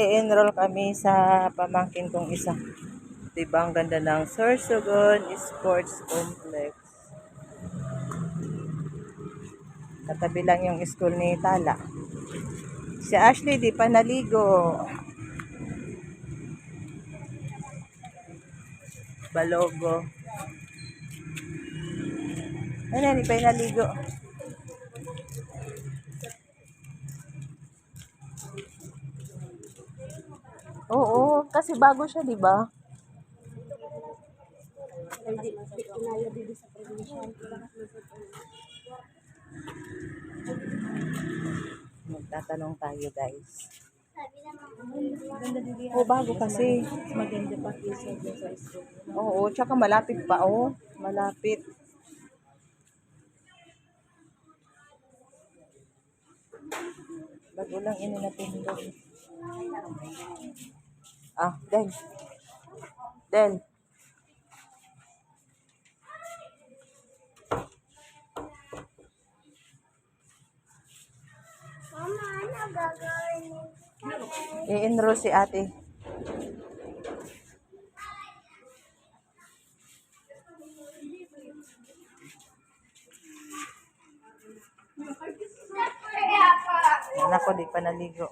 I-enroll kami sa pamangkin kong isa. Diba ang ganda ng Sorsogon Sports Complex. Katabi lang yung school ni Tala. Si Ashley di pa naligo. Balogo. Ano, hindi pa naligo. Oo, kasi bago siya, di ba? Magtatanong tayo, guys. Oh, bago kasi. Maganda pa kaysa sa school. Oo, tsaka malapit pa, oh. Malapit. Bago lang ini natin doon. Ah, Del. Del. Mama, ano gagawin? I-enroll si ate. Kaya pa. Anak ko, di pa naligo.